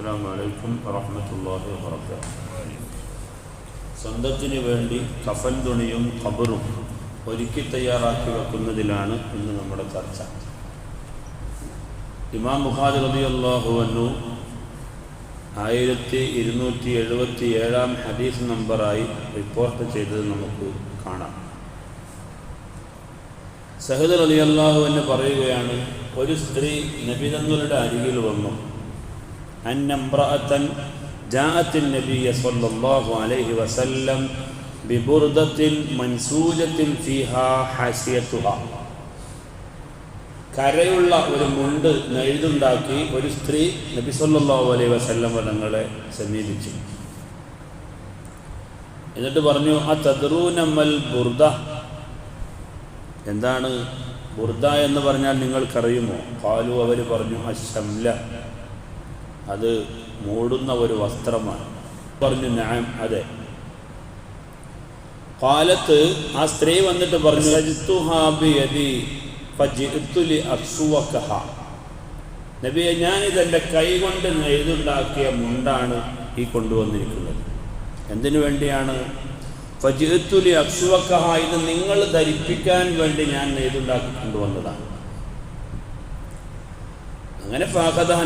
അസ്സാം വലൈക്കും വറഹമത്തല്ലാഹി വാബർക്കാത്തു സ്വന്തത്തിന് വേണ്ടി കഫൻ തുണിയും ഖബറും ഒരുക്കി തയ്യാറാക്കി വെക്കുന്നതിലാണ് ഇന്ന് നമ്മുടെ ചർച്ച. ഇമാം മുഹാദ് റളിയല്ലാഹു അൻഹു ആയിരത്തി ഇരുന്നൂറ്റി എഴുപത്തി ഏഴാം ഹദീസ് നമ്പറായി റിപ്പോർട്ട് ചെയ്തത് നമുക്ക് കാണാം. സഹദ് റളിയല്ലാഹു എന്ന് പറയുകയാണ് ഒരു സ്ത്രീ നബിതങ്ങളുടെ അരികിൽ വന്നു. അന്നംറഅത്തൻ جاءت النبي صلى الله عليه وسلم ببردة منسوجة فيها حاشيتها കരയുള്ള ഒരു മുണ്ട് നെഴുതുണ്ടാക്കി ഒരു സ്ത്രീ നബി സല്ലല്ലാഹു അലൈഹി വസല്ലം തങ്ങളെ സമീപിച്ചു എന്നിട്ട് പറഞ്ഞു ആ തദ്റൂനമ്മൽ ബുർദ എന്താണ് ബുർദ എന്ന് പറഞ്ഞാൽ നിങ്ങൾക്കറിയുമോ കാലു അവർ പറഞ്ഞു അശംല അത് മൂടുന്ന ഒരു വസ്ത്രമാണ്. പറഞ്ഞു ഞാൻ അതെ. കാലത്ത് ആ സ്ത്രീ വന്നിട്ട് പറഞ്ഞു. നബിയെ ഞാനിതെന്റെ കൈ കൊണ്ട് നെയ്തുണ്ടാക്കിയ മുണ്ടാണ് ഈ കൊണ്ടുവന്നിരിക്കുന്നത്. എന്തിനു വേണ്ടിയാണ്? അക്സുവക്കഹ ഇത് നിങ്ങൾ ധരിപ്പിക്കാൻ വേണ്ടി ഞാൻ നെയ്തുണ്ടാക്കി കൊണ്ടുവന്നതാണ്. അങ്ങനെ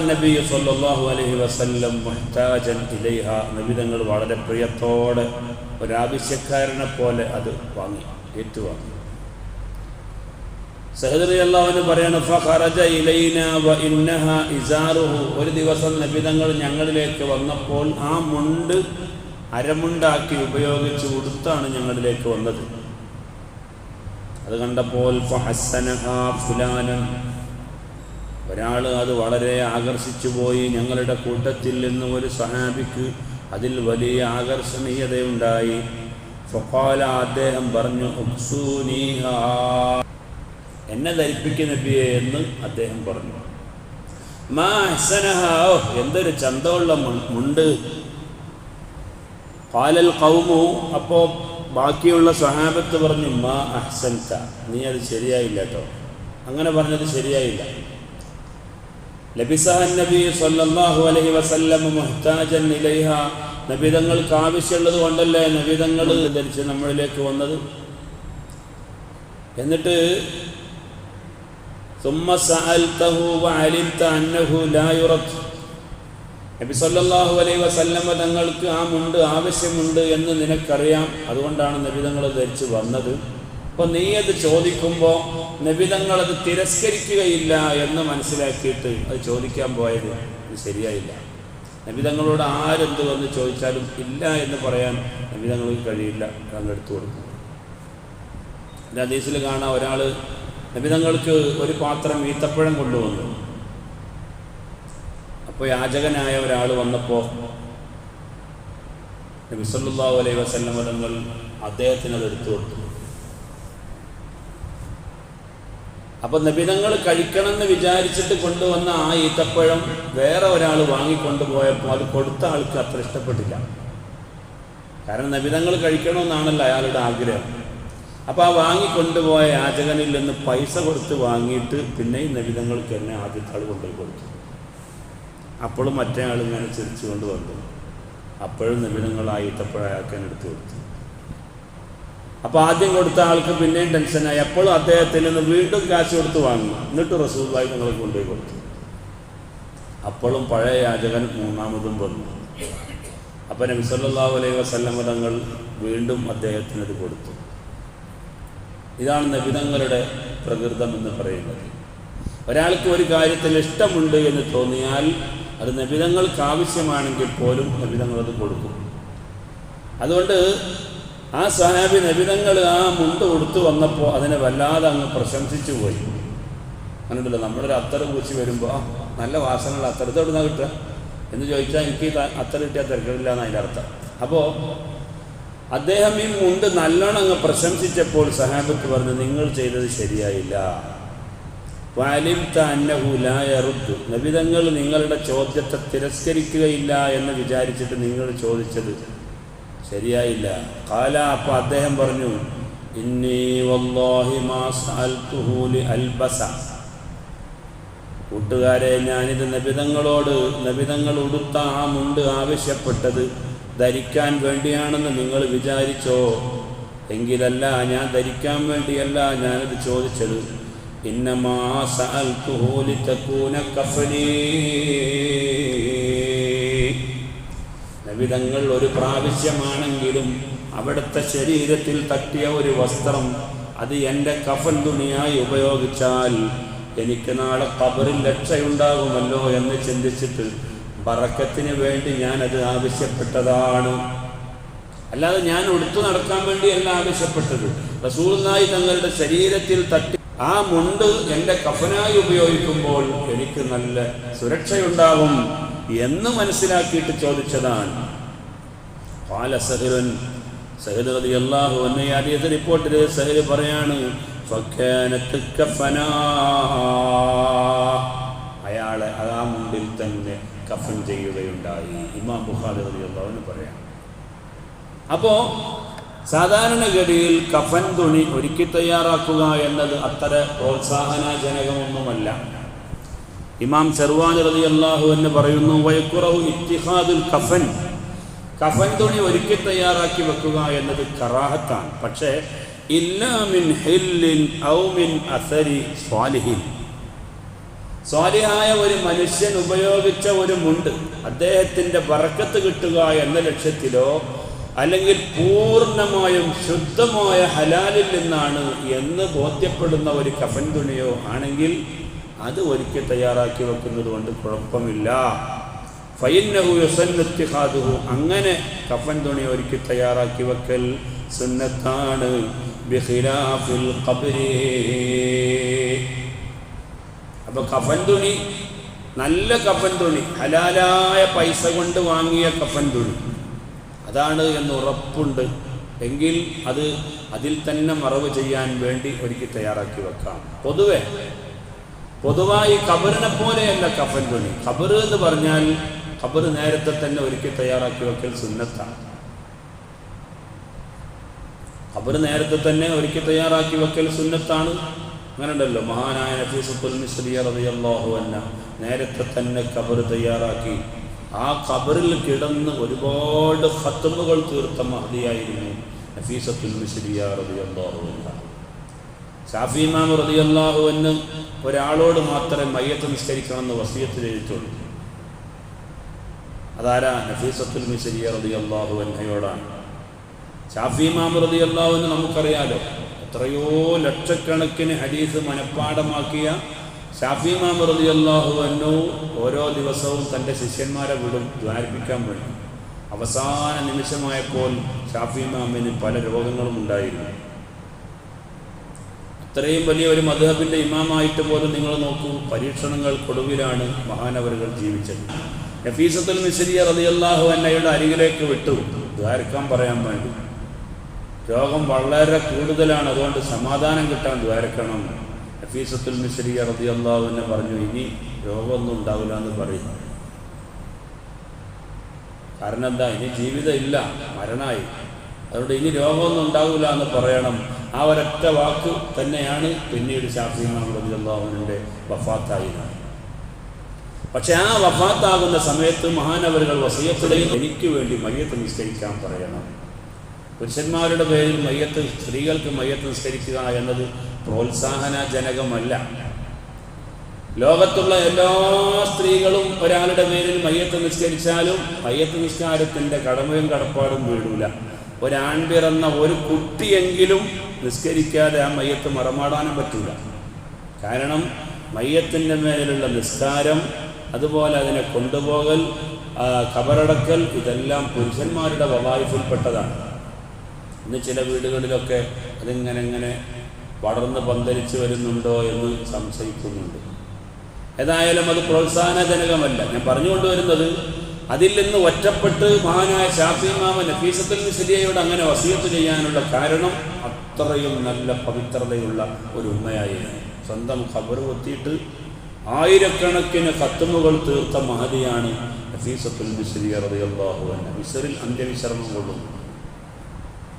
നബി അലൈഹി വസല്ലം മുഹ്താജൻ ഇലൈഹ. നബിതങ്ങൾ വളരെ പ്രിയത്തോടെ ഒരാവശ്യക്കാരനെ പോലെ അത് വാങ്ങി ഏറ്റുവാങ്ങി. സഹദറി അള്ളാഹുവിന് പറയണം വ ഇന്നഹ ഇസാറുഹു. ഒരു ദിവസം നബിതങ്ങൾ ഞങ്ങളിലേക്ക് വന്നപ്പോൾ ആ മുണ്ട് അരമുണ്ടാക്കി ഉപയോഗിച്ച് ഉടുത്താണ് ഞങ്ങളിലേക്ക് വന്നത്. അത് കണ്ടപ്പോൾ ഒരാൾ അത് വളരെ ആകർഷിച്ചു പോയി ഞങ്ങളുടെ കൂട്ടത്തിൽ നിന്ന് ഒരു സഹാബിക്ക് അതിൽ വലിയ ആകർഷണീയതയുണ്ടായി. ഫഖാല അദ്ദേഹം പറഞ്ഞു എന്നെ ധരിപ്പിക്കുന്ന നബിയെ എന്ന് അദ്ദേഹം പറഞ്ഞു. മാ എന്തൊരു ചന്തമുള്ള മുണ്ട്. പാലൽ കൗമു അപ്പോൾ ബാക്കിയുള്ള സഹാബത്ത് പറഞ്ഞു മാ അഹ്സൻത. നീ അത് ശരിയായില്ല കേട്ടോ അങ്ങനെ പറഞ്ഞത് ശരിയായില്ല. ലഭിസഹ നബി സല്ലാഹു അലഹി വസല്ലം മുഹ്താജൻ ഇലൈഹ. നബിതങ്ങൾക്ക് ആവശ്യമുള്ളത് കൊണ്ടല്ലേ നബിതങ്ങൾ ധരിച്ച് നമ്മളിലേക്ക് വന്നത്? എന്നിട്ട് തങ്ങൾക്ക് ആ മുണ്ട് ആവശ്യമുണ്ട് എന്ന് നിനക്കറിയാം. അതുകൊണ്ടാണ് നബിതങ്ങൾ ധരിച്ച് വന്നത്. അപ്പോൾ നീ അത് ചോദിക്കുമ്പോൾ നബിതങ്ങൾ അത് തിരസ്കരിക്കുകയില്ല എന്ന് മനസ്സിലാക്കിയിട്ട് അത് ചോദിക്കാൻ പോയത് ശരിയായില്ല. നബിതങ്ങളോട് ആരെന്ത് വന്ന് ചോദിച്ചാലും ഇല്ല എന്ന് പറയാൻ നബിതങ്ങൾക്ക് കഴിയില്ല. കണ്ടെടുത്തു കൊടുക്കും എന്റെ ഹദീസിൽ കാണാം ഒരാൾ നബിതങ്ങൾക്ക് ഒരു പാത്രം ഈത്തപ്പഴം കൊണ്ടുവന്നു. അപ്പോൾ യാചകനായ ഒരാൾ വന്നപ്പോൾ നബി സല്ലല്ലാഹു അലൈഹി വസല്ലം തങ്ങൾ അദ്ദേഹത്തിന് അത് എടുത്തു കൊടുത്തു. അപ്പൊ നബിതങ്ങൾ കഴിക്കണമെന്ന് വിചാരിച്ചിട്ട് കൊണ്ടുവന്ന ആ ഈത്തപ്പഴം വേറെ ഒരാൾ വാങ്ങിക്കൊണ്ടുപോയപ്പോൾ അത് കൊടുത്ത ആൾക്ക് അത്ര ഇഷ്ടപ്പെട്ടില്ല. കാരണം നബിതങ്ങൾ കഴിക്കണമെന്നാണല്ലോ അയാളുടെ ആഗ്രഹം. അപ്പോൾ ആ വാങ്ങിക്കൊണ്ടുപോയ യാചകനിൽ നിന്ന് പൈസ കൊടുത്ത് വാങ്ങിയിട്ട് പിന്നെ ഈ നബിതങ്ങൾക്ക് തന്നെ ആദ്യത്തെ ആൾ കൊണ്ടുപോയി കൊടുത്തു. അപ്പോഴും മറ്റേ ആൾ ഇങ്ങനെ ചിരിച്ചുകൊണ്ട് വന്നു. അപ്പോഴും നബിതങ്ങൾ ആ ഈത്തപ്പഴം അയാൾക്കാൻ എടുത്തു കൊടുത്തു. അപ്പോൾ ആദ്യം കൊടുത്ത ആൾക്ക് പിന്നെയും ടെൻഷനായി. എപ്പോഴും അദ്ദേഹത്തിൽ നിന്ന് വീണ്ടും കാശ് കൊടുത്ത് വാങ്ങി. എന്നിട്ട് റസൂദായി നിങ്ങൾ കൊണ്ടുപോയി കൊടുത്തു. അപ്പോഴും പഴയ യാചകൻ മൂന്നാമതും വന്നു. അപ്പം നബി സല്ലല്ലാഹു അലൈഹി വസല്ലം തങ്ങൾ വീണ്ടും അദ്ദേഹത്തിന് അത് കൊടുത്തു. ഇതാണ് നബിതങ്ങളുടെ പ്രകൃതം എന്ന് പറയുന്നത്. ഒരാൾക്ക് ഒരു കാര്യത്തിൽ ഇഷ്ടമുണ്ട് എന്ന് തോന്നിയാൽ അത് നബിതങ്ങൾക്ക് ആവശ്യമാണെങ്കിൽ പോലും നബിതങ്ങൾ അത് കൊടുക്കും. അതുകൊണ്ട് ആ സഹാബി നബിതങ്ങൾ ആ മുണ്ട് കൊടുത്തു വന്നപ്പോൾ അതിനെ വല്ലാതെ അങ്ങ് പ്രശംസിച്ചു പോയി. അങ്ങനെയുണ്ടല്ലോ നമ്മളൊരു അത്തർ പൂച്ചി വരുമ്പോൾ നല്ല വാസനകൾ അത്തർ എവിടെ നിന്നാണ് കിട്ടുക? എന്ന് ചോദിച്ചാൽ എനിക്ക് അത്തർ കിട്ടിയാൽ തിരക്കില്ല എന്ന് അതിന്റെ അർത്ഥം. അപ്പോൾ അദ്ദേഹം ഈ മുണ്ട് നല്ലോണം അങ്ങ് പ്രശംസിച്ചപ്പോൾ സഹാബത്ത് പറഞ്ഞു നിങ്ങൾ ചെയ്തത് ശരിയായില്ല. വാലിംത നബിതങ്ങൾ നിങ്ങളുടെ ചോദ്യത്തെ തിരസ്കരിക്കുകയില്ല എന്ന് വിചാരിച്ചിട്ട് നിങ്ങൾ ചോദിച്ചത് ശരിയായില്ല. കാല അപ്പോൾ അദ്ദേഹം പറഞ്ഞു ഇന്നി വല്ലാഹി അൽബസ. കൂട്ടുകാരെ ഞാനിത് നബിതങ്ങളോട് നബിതങ്ങൾ ഉടുത്ത ആ മുണ്ട് ആവശ്യപ്പെട്ടത് ധരിക്കാൻ വേണ്ടിയാണെന്ന് നിങ്ങൾ വിചാരിച്ചോ? എങ്കിലല്ല ഞാൻ ധരിക്കാൻ വേണ്ടിയല്ല ഞാനത് ചോദിച്ചത്. ഇന്നമാ നബിതങ്ങൾ ഒരു പ്രാവശ്യമാണെങ്കിലും അവിടുത്തെ ശരീരത്തിൽ തട്ടിയ ഒരു വസ്ത്രം അത് എന്റെ കഫൻ തുണിയായി ഉപയോഗിച്ചാൽ എനിക്ക് നാളെ കബറിൽ രക്ഷയുണ്ടാകുമല്ലോ എന്ന് ചിന്തിച്ചിട്ട് പറക്കത്തിന് വേണ്ടി ഞാനത് ആവശ്യപ്പെട്ടതാണ്. അല്ലാതെ ഞാൻ ഉടുത്തു നടക്കാൻ വേണ്ടിയല്ല ആവശ്യപ്പെട്ടത്. റസൂൽനായി തങ്ങളുടെ ശരീരത്തിൽ തട്ടി ആ മുണ്ട് എന്റെ കഫനായി ഉപയോഗിക്കുമ്പോൾ എനിക്ക് നല്ല സുരക്ഷയുണ്ടാകും എന്ന് മനസ്സിലാക്കിയിട്ട് ചോദിച്ചതാണ്. പാല സഹിറൻ സഹിദ് റതി അള്ളാഹു എന്നെ ആദ്യത്തെ റിപ്പോർട്ടിൽ സഹിദ് പറയാണ്. അയാളെ ആ മുമ്പിൽ തന്നെ കഫൻ ചെയ്യുകയുണ്ടായി. ഇമാം ബുഖാരി റതി അള്ളാഹുവിന് പറയാം അപ്പോ സാധാരണഗതിയിൽ കഫൻ തുണി ഒരുക്കി തയ്യാറാക്കുക എന്നത് അത്ര പ്രോത്സാഹനജനകമൊന്നുമല്ല. ഇമാം ചെറുവാൻ റതി അള്ളാഹു എന്ന് പറയുന്നു വൈക്കുറവ് ഇത്തിഹാദുൽ കഫൻ. കഫൻ തുണി ഒരുക്കി തയ്യാറാക്കി വെക്കുക എന്നത് കറാഹത്താണ്. പക്ഷേ ഇല്ലാമിൻ ഹില്ലിൻ ഔ മിൻ അസരി സ്വാലിഹിൻ. സ്വാലിഹായ ഒരു മനുഷ്യൻ ഉപയോഗിച്ച ഒരു മുണ്ട് അദ്ദേഹത്തിന്റെ വറക്കത്ത് കിട്ടുക എന്ന ലക്ഷ്യത്തിലോ അല്ലെങ്കിൽ പൂർണമായും ശുദ്ധമായ ഹലാലിൽ നിന്നാണ് എന്ന് ബോധ്യപ്പെടുന്ന ഒരു കഫൻ തുണിയോ ആണെങ്കിൽ അത് ഒരുക്കി തയ്യാറാക്കി വെക്കുന്നത് കൊണ്ട് കുഴപ്പമില്ല. ഫൈനഹു യുസന്നത്തിഹാദുഹു അങ്ങനെ കഫൻ തുണി ഒരുക്കി തയ്യാറാക്കി വെക്കൽ സുന്നത്താണ്. ബിഖിലാഫിൽ ഖബ്രി. അപ്പൊ കഫൻ തുണി നല്ല കഫൻ തുണി ഹലാലായ പൈസ കൊണ്ട് വാങ്ങിയ കഫൻ തുണി. അതാണ് എന്ന് ഉറപ്പുണ്ട്. എങ്കിൽ അത് അതിൽ തന്നെ മറവ് ചെയ്യാൻ വേണ്ടി ഒരുക്കി തയ്യാറാക്കി വെക്കാം. പൊതുവെ പൊതുവായി കബറിനെ പോലെയല്ല കഫൻ തുണി. ഖബർ എന്ന് പറഞ്ഞാൽ ഖബർ നേരത്തെ തന്നെ ഒരുക്കി തയ്യാറാക്കി വെക്കൽ സുന്നത്താണ്. അപ്പൊ നേരത്തെ തന്നെ ഒരുക്കി തയ്യാറാക്കി വെക്കൽ സുന്നത്താണ്. അങ്ങനെ ഉണ്ടല്ലോ മഹാനായ നഫീസുൽ അൻഹ നേരത്തെ തന്നെ കബർ തയ്യാറാക്കി. ആ കബറിൽ കിടന്ന് ഒരുപാട് ഖത്തമുകൾ തീർത്ത മഹതിയായിരുന്നു നഫീസത്തുൽ റതിയല്ലാഹു അൻഹു ഒരാളോട് മാത്രമേ മയ്യത്ത് നിസ്കരിക്കണമെന്ന് വസീയത്ത് ചെയ്തിട്ടുള്ളൂ. അതാരാ? നഫീസത്തുൽ മിസരിയ റതി അള്ളാഹു അൻഹയോടാണ്. ഷാഫി റതി അള്ളാഹു എന്ന് നമുക്കറിയാലോ എത്രയോ ലക്ഷക്കണക്കിന് ഹദീസ് മനഃപ്പാടമാക്കിയ ഷാഫി റതി അള്ളാഹു അൻഹു ഓരോ ദിവസവും തന്റെ ശിഷ്യന്മാരെ വിടും ദ്വാരിപ്പിക്കാൻ വേണ്ടി അവസാന നിമിഷമായപ്പോൾ ഷാഫി മാമിന് പല രോഗങ്ങളും ഉണ്ടായിരുന്നു. ഇത്രയും വലിയ ഒരു മധുഹബിന്റെ ഇമാമായിട്ട് പോലും നിങ്ങൾ നോക്കൂ പരീക്ഷണങ്ങൾ കൊടുവിലാണ് മഹാനവറുകൾ ജീവിച്ചത്. നഫീസത്തുൽ മിസ്രിയ റളിയല്ലാഹു അന്നയുടെ അരികിലേക്ക് വിട്ടു. ദ്വാരക്കാൻ പറയാൻ വേണ്ടി. രോഗം വളരെ കൂടുതലാണ് അതുകൊണ്ട് സമാധാനം കിട്ടാൻ ദ്വാരക്കണം. നഫീസത്തുൽ മിസ്രിയ റളിയല്ലാഹു എന്നെ പറഞ്ഞു ഇനി രോഗമൊന്നും ഉണ്ടാവില്ല എന്ന് പറയും. കാരണം എന്താ? ഇനി ജീവിതം ഇല്ല മരണമായി. അതുകൊണ്ട് ഇനി രോഗമൊന്നും ഉണ്ടാവില്ല എന്ന് പറയണം. ആ ഒരൊറ്റ വാക്ക് തന്നെയാണ് പിന്നീട് ശാസ്ത്രീയമാണ് ഇമാം വഫാത്തായി. പക്ഷെ ആ വഫാത്താകുന്ന സമയത്ത് മഹാനവരുകൾ വസീയത്തിലെയും എനിക്ക് വേണ്ടി മയ്യത്ത് നിസ്കരിക്കാൻ പറയണം. പുരുഷന്മാരുടെ പേരിൽ മയ്യത്ത് സ്ത്രീകൾക്ക് മയ്യത്ത് നിസ്കരിക്കുക എന്നത് പ്രോത്സാഹനജനകമല്ല. ലോകത്തുള്ള എല്ലാ സ്ത്രീകളും ഒരാളുടെ പേരിൽ മയ്യത്ത് നിസ്കരിച്ചാലും മയ്യത്ത് നിസ്കാരത്തിന്റെ കടമയും കടപ്പാടും വീടൂല ഒരാൺ പിറന്ന ഒരു കുട്ടിയെങ്കിലും നിസ്കരിക്കാതെ ആ മയ്യത്ത് മറമാടാനും പറ്റില്ല കാരണം മയ്യത്തിന്റെ മേലുള്ള നിസ്കാരം അതുപോലെ അതിനെ കൊണ്ടുപോകൽ കബറടക്കൽ ഇതെല്ലാം പുരുഷന്മാരുടെ വവായിഫിൽപ്പെട്ടതാണ്. ഇന്ന് ചില വീടുകളിലൊക്കെ അതിങ്ങനെ ഇങ്ങനെ വളർന്ന് പന്തലിച്ച് വരുന്നുണ്ടോ എന്ന് സംശയിക്കുന്നുണ്ട്. ഏതായാലും അത് പ്രോത്സാഹനജനകമല്ല. ഞാൻ പറഞ്ഞുകൊണ്ടുവരുന്നത് അതിൽ നിന്ന് ഒറ്റപ്പെട്ട് മഹാനായ ഷാഫി മാമ നഫീസത്തുൽ മിസ്ലിയയോട് അങ്ങനെ വസീയത്ത് ചെയ്യാനുള്ള കാരണം അത്രയും നല്ല പവിത്രതയുള്ള ഒരു ഉമ്മയായിരുന്നു. സ്വന്തം ഖബർ കൊത്തിയിട്ട് ആയിരക്കണക്കിന് കത്തുമുകൾ തീർത്ത മഹതിയാണ് റളിയല്ലാഹു അന്ത്യവിശ്രമം കൊള്ളുന്നു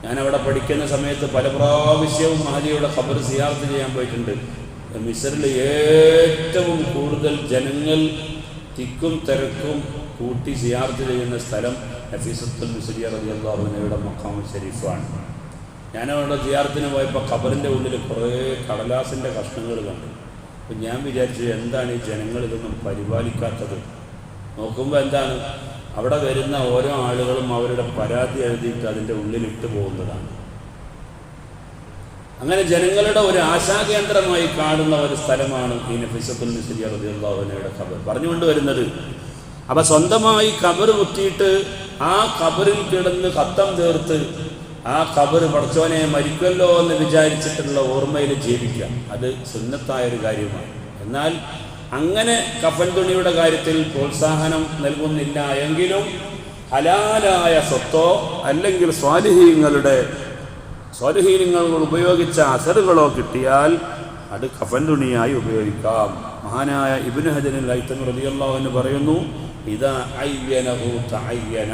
ഞാനവിടെ പഠിക്കുന്ന സമയത്ത് പല പ്രാവശ്യവും മഹദിയുടെ ഖബർ സിയാർത്ത് ചെയ്യാൻ പോയിട്ടുണ്ട്. മിസറിൽ ഏറ്റവും കൂടുതൽ ജനങ്ങൾ തിക്കും തിരക്കും കൂട്ടി സിയാർത്ത് ചെയ്യുന്ന സ്ഥലം നഫീസത്തുൽ മിസരിയ റബി അള്ളാഹുനയുടെ മക്കാമു ഷരീഫാണ് ഞാനവിടെ സിയാർത്തിന് പോയപ്പോൾ ഖബറിന്റെ ഉള്ളിൽ കുറേ കടലാസിന്റെ കഷ്ണങ്ങൾ കണ്ടു. അപ്പം ഞാൻ വിചാരിച്ചു എന്താണ് ഈ ജനങ്ങൾ ഇതൊന്നും പരിപാലിക്കാത്തത്? നോക്കുമ്പോൾ എന്താണ്? അവിടെ വരുന്ന ഓരോ ആളുകളും അവരുടെ പരാതി എഴുതിയിട്ട് അതിന്റെ ഉള്ളിലിട്ട് പോകുന്നതാണ്. അങ്ങനെ ജനങ്ങളുടെ ഒരു ആശാകേന്ദ്രമായി കാണുന്ന ഒരു സ്ഥലമാണ് ഈ നഫിസത്തുൽ നിസരി റബിയുള്ളാഹുനയുടെ ഖബർ. പറഞ്ഞുകൊണ്ട് വരുന്നത് അപ്പൊ സ്വന്തമായി ഖബർ മുറ്റിയിട്ട് ആ ഖബറിൽ കിടന്ന് കത്തം തീർത്ത് ആ കബറ് പഠിച്ചോനെ മരിക്കുമല്ലോ എന്ന് വിചാരിച്ചിട്ടുള്ള ഓർമ്മയിൽ ജീവിക്കുക. അത് സുന്നത്തായൊരു കാര്യമാണ്. എന്നാൽ അങ്ങനെ കപ്പൻ തുണിയുടെ കാര്യത്തിൽ പ്രോത്സാഹനം നൽകുന്നില്ല എങ്കിലും ഹലാലായ സ്വത്തോ അല്ലെങ്കിൽ സ്വാലിഹീങ്ങളുടെ സ്വാലിഹീനങ്ങൾ ഉപയോഗിച്ച അസറുകളോ കിട്ടിയാൽ അത് കഫൻ തുണിയായി ഉപയോഗിക്കാം. മഹാനായ ഇബിന് ഹജനിൽ ഐത്തം റളിയല്ലാഹു എന്ന് പറയുന്നു ഇതാ അയ്യനഹു തഅയ്യന.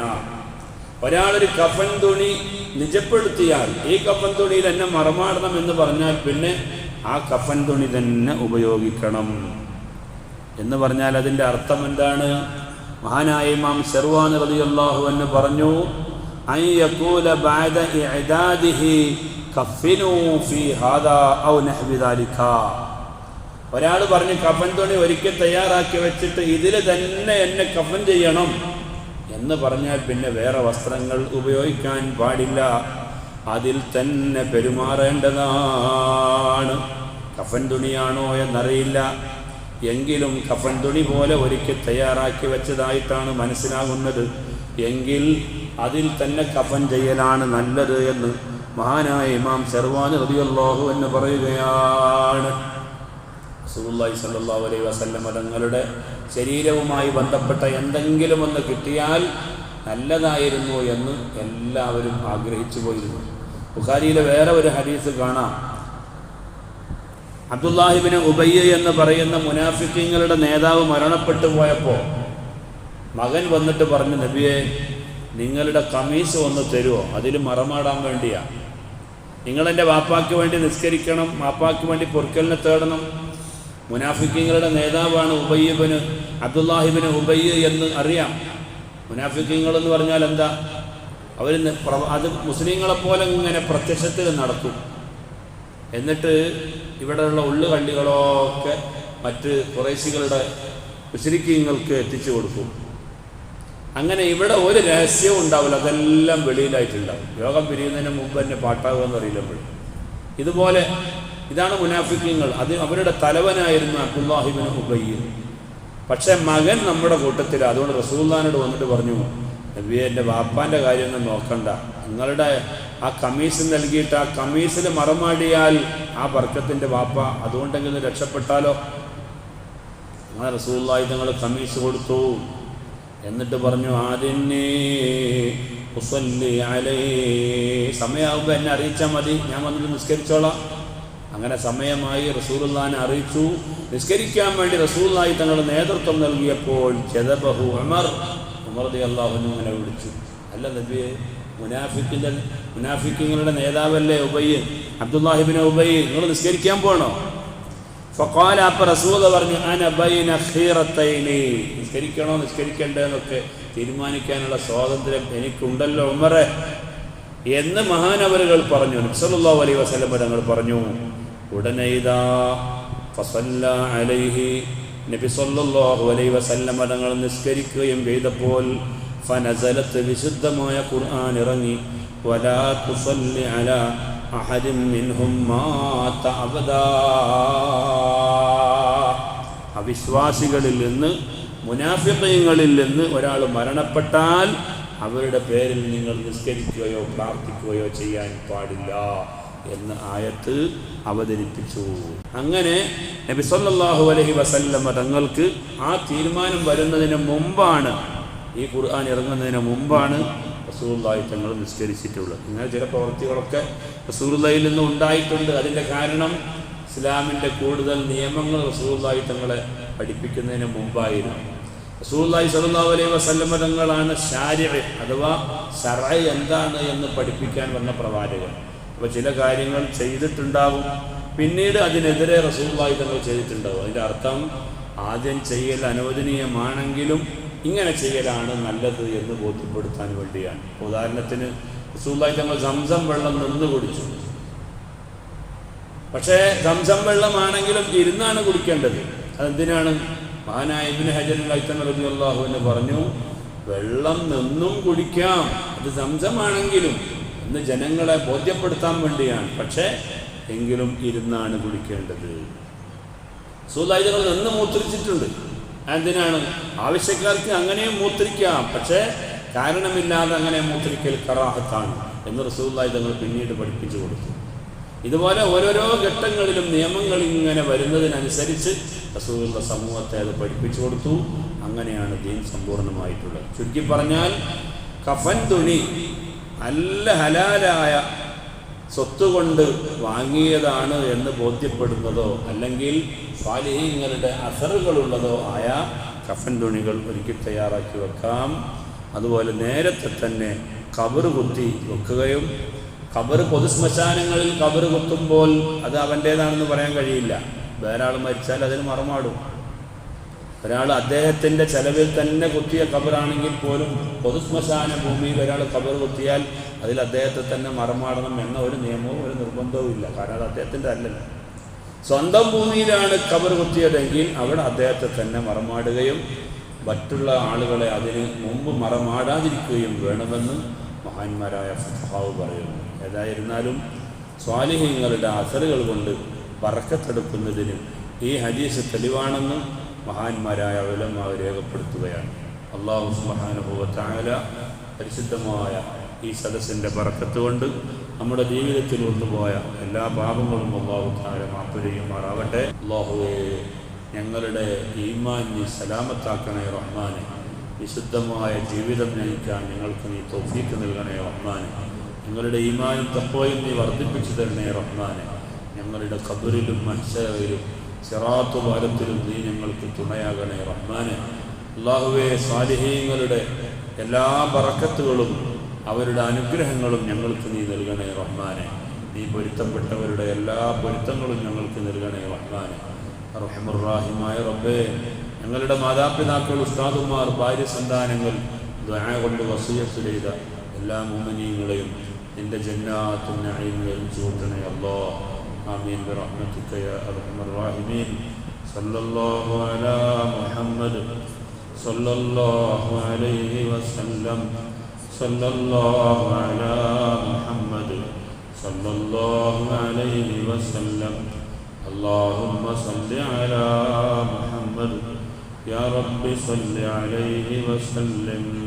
ഒരാളൊരു കഫൻ തുണി നിജപ്പെടുത്തിയാൽ ഈ കഫൻ തുണിയിൽ എന്നെ മറമാടണം എന്ന് പറഞ്ഞാൽ പിന്നെ ആ കഫൻ തുണി തന്നെ ഉപയോഗിക്കണം. എന്ന് പറഞ്ഞാൽ അതിന്റെ അർത്ഥം എന്താണ്? മഹാനായ ഇമാം ഷെർവാൻ റളിയല്ലാഹു എന്ന് പറഞ്ഞു ബഅദ ഫീ ഹാദാ ഔ ഒരാൾ പറഞ്ഞു കഫൻ തുണി ഒരിക്കൽ തയ്യാറാക്കി വെച്ചിട്ട് ഇതിൽ തന്നെ എന്നെ കഫൻ ചെയ്യണം. എന്ന് പറഞ്ഞാൽ പിന്നെ വേറെ വസ്ത്രങ്ങൾ ഉപയോഗിക്കാൻ പാടില്ല. അതിൽ തന്നെ പെരുമാറേണ്ടതാണ്. കഫൻ തുണിയാണോ എന്നറിയില്ല. എങ്കിലും കഫൻ തുണി പോലെ ഒരിക്കൽ തയ്യാറാക്കി വെച്ചതായിട്ടാണ് മനസ്സിലാകുന്നത്. എങ്കിൽ അതിൽ തന്നെ കഫൻ ചെയ്യലാണ് നല്ലത് എന്ന് മഹാനായ ഇമാം ഷെർവാൻ റബിയുള്ളാഹു എന്ന് പറയുകയാണ്. സുല്ലായി സല്ലാ അലൈഹി വസല്ലം തങ്ങളുടെ ശരീരവുമായി ബന്ധപ്പെട്ട എന്തെങ്കിലും ഒന്ന് കിട്ടിയാൽ നല്ലതായിരുന്നു എന്ന് എല്ലാവരും ആഗ്രഹിച്ചു പോയിരുന്നു. ബുഖാരിയിലെ വേറെ ഒരു ഹരീസ് കാണാം. അബ്ദുല്ലാഹിബിന് ഉബയ്യ എന്ന് പറയുന്ന മുനാഫിക്കങ്ങളുടെ നേതാവ് മരണപ്പെട്ടു പോയപ്പോൾ മകൻ വന്നിട്ട് പറഞ്ഞു നബിയെ നിങ്ങളുടെ കമീസ് ഒന്ന് തരുമോ അതിൽ മറമാടാൻ വേണ്ടിയാണ് നിങ്ങളെന്റെ വാപ്പാക്ക് വേണ്ടി നിസ്കരിക്കണം വാപ്പാക്ക് വേണ്ടി പൊറുക്കലിനെ തേടണം മുനാഫിക്കങ്ങളുടെ നേതാവാണ് ഉബയ്യബിന് അബ്ദുല്ലാഹിബിന് ഉബയ്യ എന്ന് അറിയാം. മുനാഫിക്കങ്ങൾ എന്ന് പറഞ്ഞാൽ എന്താ? അവർ അത് മുസ്ലിങ്ങളെപ്പോലെ ഇങ്ങനെ പ്രത്യക്ഷത്തിൽ നടക്കും. എന്നിട്ട് ഇവിടെയുള്ള ഉള്ളുകള്ളികളൊക്കെ മറ്റ് കുറേശികളുടെ മുസ്ലിക്കിങ്ങൾക്ക് എത്തിച്ചു കൊടുക്കും. അങ്ങനെ ഇവിടെ ഒരു രഹസ്യവും ഉണ്ടാവില്ല. അതെല്ലാം വെളിയിലായിട്ടുണ്ടാവും. യോഗം പിരിയുന്നതിന് മുമ്പ് തന്നെ പാട്ടാകുമെന്ന് അറിയില്ല ഇതുപോലെ ഇതാണ് മുനാഫിക്കങ്ങൾ അത് അവരുടെ തലവനായിരുന്നു അബ്ദുല്ലാഹിബിൻ ഉബയ്യ പക്ഷേ മകൻ നമ്മുടെ കൂട്ടത്തിൽ അതുകൊണ്ട് റസൂല്ലാനോട് വന്നിട്ട് പറഞ്ഞു നബിയെ എന്റെ വാപ്പാന്റെ കാര്യമൊന്നും നോക്കണ്ട. നിങ്ങളുടെ ആ കമ്മീഷൻ നൽകിയിട്ട് ആ കമ്മീസിൽ മറമാടിയാൽ ആ വർക്കത്തിന്റെ വാപ്പ അതുകൊണ്ടെങ്കിലും രക്ഷപ്പെട്ടാലോ? അങ്ങനെ റസൂല്ലായി തങ്ങൾ കമ്മീസ് കൊടുത്തു. എന്നിട്ട് പറഞ്ഞു ആദിന്നെ സമയമാകുമ്പോൾ എന്നെ അറിയിച്ചാൽ മതി. ഞാൻ വന്നിട്ട് നിസ്കരിച്ചോളാം. അങ്ങനെ സമയമായി റസൂലുള്ളാനെ അറിയിച്ചു. നിസ്കരിക്കാൻ വേണ്ടി റസൂലായി തങ്ങളുടെ നേതൃത്വം നൽകിയപ്പോൾ ചെതബഹു ഉമർ ഉമർ ദി അള്ളാഹുനു അങ്ങനെ വിളിച്ചു. അല്ല നബിയെ മുനാഫിക്കിന്റെ മുനാഫിക്കുകളുടെ നേതാവല്ലേ ഉബയ്യ് അബ്ദുല്ലാഹിബിന് ഉബയ്യ് നിങ്ങൾ നിസ്കരിക്കാൻ പോകണോ ഫക്കാല അപ്പ റസൂല പറഞ്ഞു നിസ്കരിക്കണോ നിസ്കരിക്കണ്ടേ എന്നൊക്കെ തീരുമാനിക്കാനുള്ള സ്വാതന്ത്ര്യം എനിക്കുണ്ടല്ലോ ഉമറെ. എന്ന് മഹാനവരുകൾ പറഞ്ഞു നബ്സല്ലാ അലൈ വസല്ലം തങ്ങൾ പറഞ്ഞു ഉടനെ ഇതാ ഫസല്ല അലൈഹി നബി സല്ലല്ലാഹു അലൈഹി വസല്ലം തങ്ങൾ നിസ്കരിക്കുകയും ചെയ്തപ്പോൾ ഫനസലത്ത് വിശുദ്ധമായ ഖുർആൻ ഇറങ്ങി വലാ തുസല്ലി അലാ അഹദിൻ മിൻഹും മാത അബദാ അവിശ്വാസികളിൽ നിന്ന് മുനാഫിഖീങ്ങളിൽ നിന്ന് ഒരാൾ മരണപ്പെട്ടാൽ അവരുടെ പേരിൽ നിങ്ങൾ നിസ്കരിക്കുകയോ പ്രാർത്ഥിക്കുകയോ ചെയ്യാൻ പാടില്ല. എന്ന് ആയത്ത് അവതരിപ്പിച്ചു. അങ്ങനെ നബി സല്ലല്ലാഹു അലൈഹി വസല്ലമ തങ്ങൾക്ക് ആ തീരുമാനം വരുന്നതിന് മുമ്പാണ് ഈ ഖുർആൻ ഇറങ്ങുന്നതിന് മുമ്പാണ് റസൂലുള്ളാഹി തങ്ങൾ നിസ്കരിച്ചിട്ടുള്ളത്. ഇങ്ങനെ ചില പ്രവൃത്തികളൊക്കെ റസൂലുള്ളാഹിൽ നിന്ന് ഉണ്ടായിട്ടുണ്ട്. അതിന്റെ കാരണം ഇസ്ലാമിന്റെ കൂടുതൽ നിയമങ്ങൾ റസൂലുള്ളാഹി തങ്ങളെ പഠിപ്പിക്കുന്നതിന് മുമ്പായിരുന്നു. റസൂല്ലായി സല്ലല്ലാഹു അലൈഹി വസല്ലമ്മ തങ്ങളാണ് ശാരി അഥവാ ഷറഅ് എന്താണ് എന്ന് പഠിപ്പിക്കാൻ വന്ന പ്രവാചകൻ. അപ്പോൾ ചില കാര്യങ്ങൾ ചെയ്തിട്ടുണ്ടാവും. പിന്നീട് അതിനെതിരെ റസൂള്ളായി തങ്ങൾ ചെയ്തിട്ടുണ്ടാവും. അതിന്റെ അർത്ഥം ആദ്യം ചെയ്യൽ അനുവദനീയമാണെങ്കിലും ഇങ്ങനെ ചെയ്യലാണ് നല്ലത് എന്ന് ബോധ്യപ്പെടുത്താൻ വേണ്ടിയാണ്. ഉദാഹരണത്തിന് റസൂള്ളായി തങ്ങൾ സംസം വെള്ളം നിന്ന് കുടിച്ചു. പക്ഷേ സംസം വെള്ളമാണെങ്കിലും ഇരുന്നാണ് കുടിക്കേണ്ടത്. അതെന്തിനാണ്? മഹാനായ ഇബിന് അള്ളാഹു എന്ന് പറഞ്ഞു വെള്ളം നിന്നും കുടിക്കാം. അത് സംസമാണെങ്കിലും എന്ന് ജനങ്ങളെ ബോധ്യപ്പെടുത്താൻ വേണ്ടിയാണ്. പക്ഷേ എങ്കിലും ഇരുന്നാണ് കുടിക്കേണ്ടത് സൂതായുധങ്ങൾ നിന്ന് മൂത്രിച്ചിട്ടുണ്ട്. എന്തിനാണ്? ആവശ്യക്കാർക്ക് അങ്ങനെയും മൂത്രിക്കാം. പക്ഷേ കാരണമില്ലാതെ അങ്ങനെ മൂത്രിക്കൽ കറാഹത്താണ് എന്ന് റസൂദായുധങ്ങൾ പിന്നീട് പഠിപ്പിച്ചു കൊടുത്തു. ഇതുപോലെ ഓരോരോ ഘട്ടങ്ങളിലും നിയമങ്ങൾ ഇങ്ങനെ വരുന്നതിനനുസരിച്ച് റസൂലുള്ള സമൂഹത്തെ അത് പഠിപ്പിച്ചു കൊടുത്തു. അങ്ങനെയാണ് ദീൻ സമ്പൂർണമായിട്ടുള്ളത് ചുരുക്കി പറഞ്ഞാൽ കഫൻ തുണി നല്ല ഹലാലായ സ്വത്ത് കൊണ്ട് വാങ്ങിയതാണ് എന്ന് ബോധ്യപ്പെടുന്നതോ അല്ലെങ്കിൽ സ്വാലിഹീങ്ങളുടെ അസറുകളുള്ളതോ ആയ കഫൻ തുണികൾ ഒരുക്കി തയ്യാറാക്കി വെക്കാം. അതുപോലെ നേരത്തെ തന്നെ കബറ് കുത്തി വെക്കുകയും കബറ് പൊതുശ്മശാനങ്ങളിൽ കബറ് കുത്തുമ്പോൾ അത് അവന്റേതാണെന്ന് പറയാൻ കഴിയില്ല. വേറെ ആൾ മരിച്ചാൽ അതിന് മറമാടും. ഒരാൾ അദ്ദേഹത്തിന്റെ ചെലവിൽ തന്നെ കുത്തിയ കബറാണെങ്കിൽ പോലും പൊതുശ്മശാന ഭൂമിയിൽ ഒരാൾ കബർ കുത്തിയാൽ അതിൽ അദ്ദേഹത്തെ തന്നെ മറമാടണം എന്ന ഒരു നിയമവും ഒരു നിർബന്ധവും ഇല്ല. കാരണം അത് അദ്ദേഹത്തിന്റെ അല്ലല്ലോ. സ്വന്തം ഭൂമിയിലാണ് കബർ കുത്തിയതെങ്കിൽ അവിടെ അദ്ദേഹത്തെ തന്നെ മറമാടുകയും മറ്റുള്ള ആളുകളെ അതിന് മുമ്പ് മറമാടാതിരിക്കുകയും വേണമെന്ന് മഹാന്മാരായ ഫുഹാവ് പറയുന്നു. ഏതായിരുന്നാലും സ്വാലിഹ്യങ്ങളുടെ അസറുകൾ കൊണ്ട് വറക്കത്തെടുക്കുന്നതിന് ഈ ഹദീസ് തെളിവാണെന്ന് മഹാന്മാരായ അവലന്മാർ രേഖപ്പെടുത്തുകയാണ്. അള്ളാഹു സുബാനുഭവത്തായ പരിശുദ്ധമായ ഈ സദസ്സിന്റെ പറക്കത്ത് കൊണ്ട് നമ്മുടെ ജീവിതത്തിൽ കൊണ്ടുപോയ എല്ലാ പാപങ്ങളും അള്ളാഹു താര മാപ്പുരയുമാറാവട്ടെ അള്ളാഹുവെ ഞങ്ങളുടെ ഈമാൻ നീ സലാമത്താക്കണേ റഹ്മാനെ. വിശുദ്ധമായ ജീവിതം നയിക്കാൻ നിങ്ങൾക്ക് നീ തോഫീക്ക് നൽകണേ റഹ്മാനെ. ഞങ്ങളുടെ ഈമാനും തപ്പോയും നീ വർദ്ധിപ്പിച്ചു തരണേ റഹ്മാനെ. ഞങ്ങളുടെ ഖബറിലും മത്സരയിലും സിറാത്തു വാരത്തിലും നീ ഞങ്ങൾക്ക് തുണയാകണേ റഹ്മാന്. അള്ളാഹുവെ സാലിഹീങ്ങളുടെ എല്ലാ പറക്കത്തുകളും അവരുടെ അനുഗ്രഹങ്ങളും ഞങ്ങൾക്ക് നീ നൽകണേ റഹ്മാനെ. നീ പൊരുത്തപ്പെട്ടവരുടെ എല്ലാ പൊരുത്തങ്ങളും ഞങ്ങൾക്ക് നൽകണേ റഹ്മാനെ. റഹ്മുറാഹിമായ റബ്ബേ ഞങ്ങളുടെ മാതാപിതാക്കൾ ഉസ്താദുമാർ ഭാര്യ സന്താനങ്ങൾ കൊണ്ട് വസീയത്ത് ചെയ്ത എല്ലാ മോമനീയങ്ങളെയും നിന്റെ ജന്നാത്തും നഈമിലും ചൂട്ടണേ آمين برحمتك يا أرحم الراحمين صلى الله على محمد صلى الله عليه وسلم صلى الله على محمد صلى الله عليه وسلم اللهم صل على محمد يا رب صل عليه وسلم